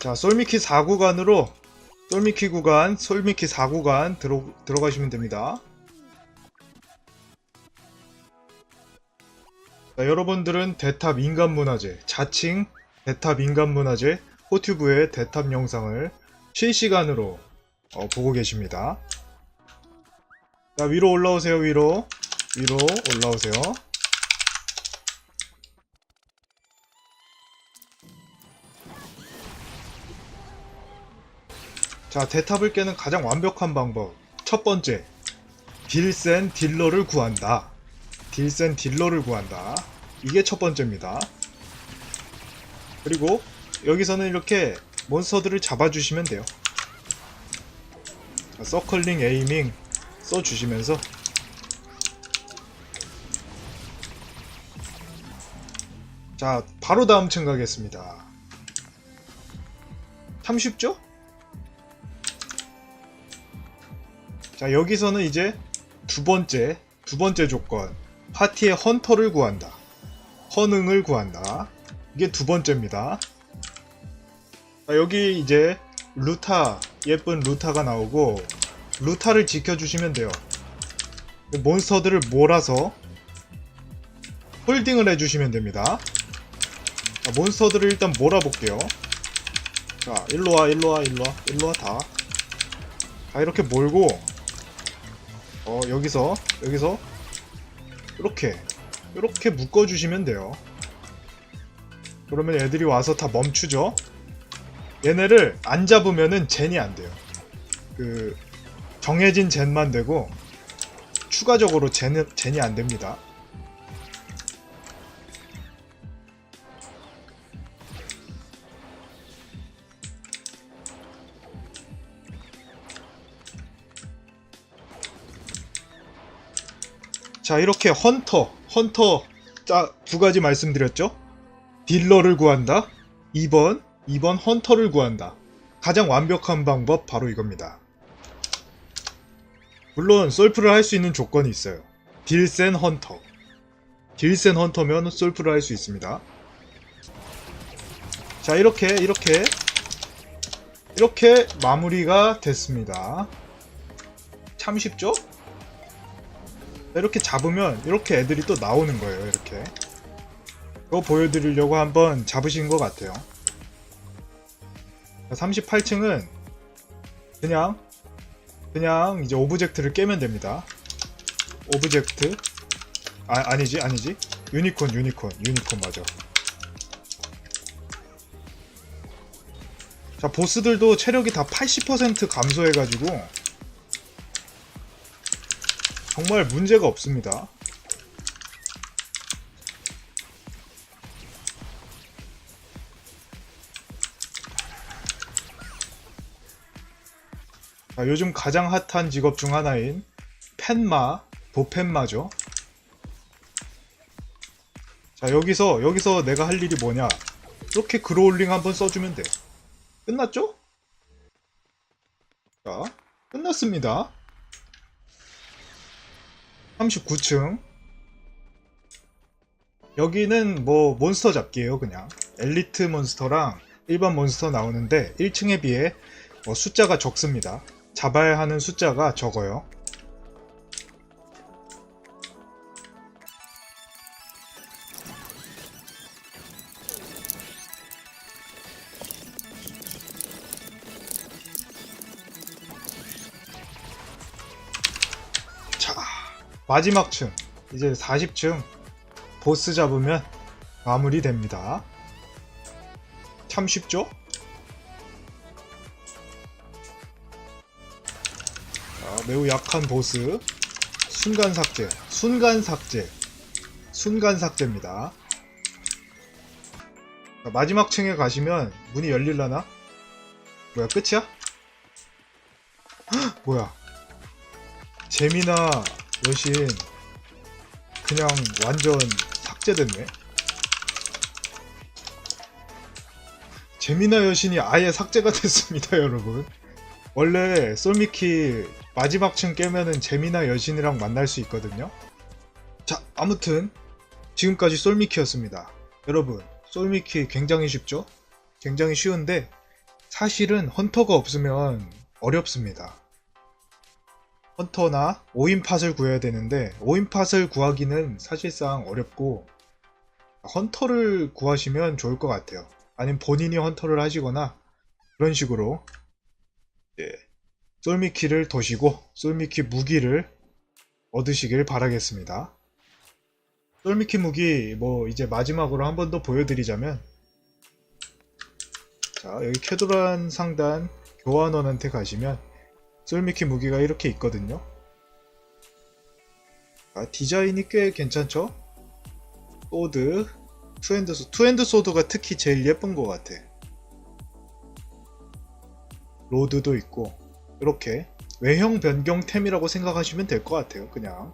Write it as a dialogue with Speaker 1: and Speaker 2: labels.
Speaker 1: 자, 솔미키 4구간으로 솔미키 구간, 솔미키 4구간 들어, 들어가시면 됩니다. 자, 여러분들은 대탑 인간문화재, 자칭 대탑 인간문화재 호튜브의 대탑 영상을 실시간으로 어, 보고 계십니다. 자, 위로 올라오세요, 위로. 위로 올라오세요. 자, 대탑을 깨는 가장 완벽한 방법. 첫 번째, 딜센 딜러를 구한다. 딜센 딜러를 구한다. 이게 첫 번째입니다. 그리고 여기서는 이렇게 몬스터들을 잡아주시면 돼요. 자, 서클링 에이밍 써주시면서 자, 바로 다음 층 가겠습니다. 참 쉽죠? 자, 여기서는 이제 두 번째, 두 번째 조건. 파티의 헌터를 구한다. 헌응을 구한다. 이게 두 번째입니다. 자, 여기 이제 루타, 예쁜 루타가 나오고, 루타를 지켜주시면 돼요. 몬스터들을 몰아서 홀딩을 해주시면 됩니다. 자, 몬스터들을 일단 몰아볼게요. 자, 일로와, 일로와, 일로와, 일로와, 다. 자, 이렇게 몰고, 어, 여기서, 여기서, 이렇게, 이렇게 묶어주시면 돼요. 그러면 애들이 와서 다 멈추죠? 얘네를 안 잡으면은 젠이 안 돼요. 그, 정해진 젠만 되고, 추가적으로 젠은, 젠이 안 됩니다. 자, 이렇게 헌터, 헌터, 자, 두 가지 말씀드렸죠? 딜러를 구한다. 2번, 2번 헌터를 구한다. 가장 완벽한 방법 바로 이겁니다. 물론 솔프를 할 수 있는 조건이 있어요. 딜센 헌터. 딜센 헌터면 솔프를 할 수 있습니다. 자, 이렇게 이렇게 이렇게 마무리가 됐습니다. 참 쉽죠? 이렇게 잡으면 이렇게 애들이 또 나오는 거예요. 이렇게. 이거 보여드리려고 한번 잡으신 것 같아요. 38층은 그냥 그냥 이제 오브젝트를 깨면 됩니다. 오브젝트 아 아니지 아니지 유니콘 유니콘 유니콘 맞아. 자 보스들도 체력이 다 80% 감소해가지고 정말 문제가 없습니다. 자, 요즘 가장 핫한 직업 중 하나인 펜마, 도펜마죠. 자, 여기서, 여기서 내가 할 일이 뭐냐. 이렇게 그로울링 한번 써주면 돼. 끝났죠? 자, 끝났습니다. 39층. 여기는 뭐 몬스터 잡기예요, 그냥. 엘리트 몬스터랑 일반 몬스터 나오는데 1층에 비해 뭐 숫자가 적습니다. 잡아야 하는 숫자가 적어요. 마지막 층. 이제 40층. 보스 잡으면 마무리됩니다. 참 쉽죠? 자, 매우 약한 보스. 순간 삭제. 순간 삭제. 순간 삭제입니다. 자, 마지막 층에 가시면 문이 열릴라나? 뭐야, 끝이야? 헉, 뭐야. 재미나 여신 그냥 완전 삭제됐네. 재미나 여신이 아예 삭제가 됐습니다, 여러분. 원래 솔미키 마지막 층 깨면은 재미나 여신이랑 만날 수 있거든요. 자, 아무튼 지금까지 솔미키였습니다. 여러분, 솔미키 굉장히 쉽죠? 굉장히 쉬운데 사실은 헌터가 없으면 어렵습니다. 헌터나 5인팟을 구해야 되는데 5인팟을 구하기는 사실상 어렵고 헌터를 구하시면 좋을 것 같아요. 아니면 본인이 헌터를 하시거나 그런 식으로 예, 솔미키를 도시고 솔미키 무기를 얻으시길 바라겠습니다. 솔미키 무기 뭐 이제 마지막으로 한 번 더 보여드리자면 자 여기 캐도란 상단 교환원한테 가시면 솔미키 무기가 이렇게 있거든요. 아, 디자인이 꽤 괜찮죠? 소드, 투핸드 소 투핸드 소드가 특히 제일 예쁜 것 같아. 로드도 있고 이렇게 외형 변경템이라고 생각하시면 될 것 같아요. 그냥